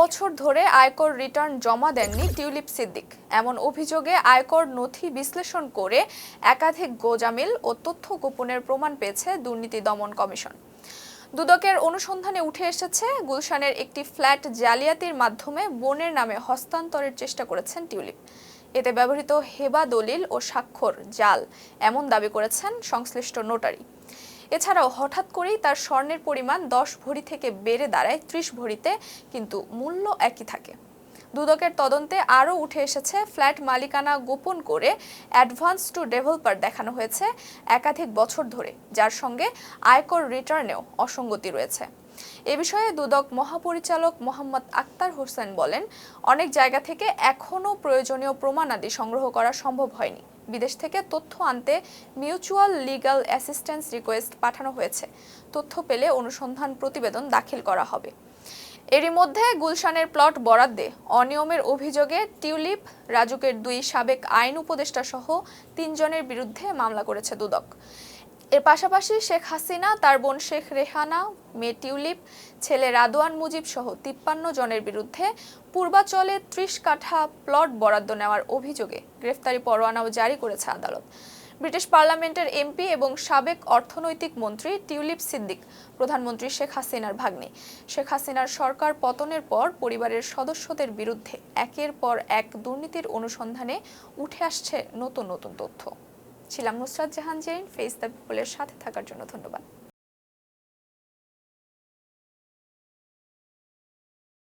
বছর ধরে আয়কর রিটার্ন জমা দেননি টিউলিপ সিদ্দিক। এমন অভিযোগে আয়কর নথি বিশ্লেষণ করে একাধিক গোজামিল ও তথ্য গোপনের প্রমাণ পেয়েছে দুর্নীতি দমন কমিশন। দুদকের অনুসন্ধানে উঠে এসেছে, গুলশানের একটি ফ্ল্যাট জালিয়াতির মাধ্যমে বোনের নামে হস্তান্তরের চেষ্টা করেছেন টিউলিপ। এতে ব্যবহৃত হেবা দলিল ও স্বাক্ষর, জাল, এমন দাবি করেছেন সংশ্লিষ্ট নোটারি। এছাড়াও হঠাৎ করেই তার স্বর্ণের পরিমাণ দশ ভরি থেকে বেড়ে দাঁড়ায়, ত্রিশ ভরিতে কিন্তু মূল্য একই থাকে। দুদকের তদন্তে আরও উঠে এসেছে, ফ্ল্যাট মালিকানা গোপন করে অ্যাডভান্স টু ডেভেলপার দেখানো হয়েছে একাধিক বছর ধরে, যার সঙ্গে আয়কর রিটার্নেও অসঙ্গতি রয়েছে। এ বিষয়ে দুদক মহাপরিচালক মোহাম্মদ আক্তার হোসেন বলেন, অনেক জায়গা থেকে এখনও প্রয়োজনীয় প্রমাণাদি সংগ্রহ করা সম্ভব হয়নি। বিদেশ থেকে তথ্য আনতে মিউচুয়াল লিগ্যাল অ্যাসিস্ট্যান্স রিকোয়েস্ট পাঠানো হয়েছে। তথ্য পেলে অনুসন্ধান প্রতিবেদন দাখিল করা হবে। এরই মধ্যে গুলশানের প্লট বরাদ্দে অনিয়মের অভিযোগে টিউলিপ, রাজুকের দুই সাবেক আইন উপদেষ্টা সহ তিনজনের বিরুদ্ধে মামলা করেছে দুদক। এর পাশাপাশি শেখ হাসিনা, তার বোন শেখ রেহানা, মেয়ে টিউলিপ, ছেলে রাদোয়ান মুজিব সহ তিপ্পান্ন জনের বিরুদ্ধে পূর্বাচলে ত্রিশ কাঠা প্লট বরাদ্দ নেওয়ার অভিযোগে গ্রেফতারি পরোয়ানাও জারি করেছে আদালত। ব্রিটিশ পার্লামেন্টের এমপি এবং সাবেক অর্থনৈতিক মন্ত্রী টিউলিপ সিদ্দিক, প্রধানমন্ত্রী শেখ হাসিনার ভাগ্নে। শেখ হাসিনার সরকার পতনের পর পরিবারের সদস্যদের বিরুদ্ধে একের পর এক দুর্নীতির অনুসন্ধানে উঠে আসছে নতুন নতুন তথ্য। ছিলাম Nusrat Jahan join face the পিপলের সাথে থাকার জন্য ধন্যবাদ।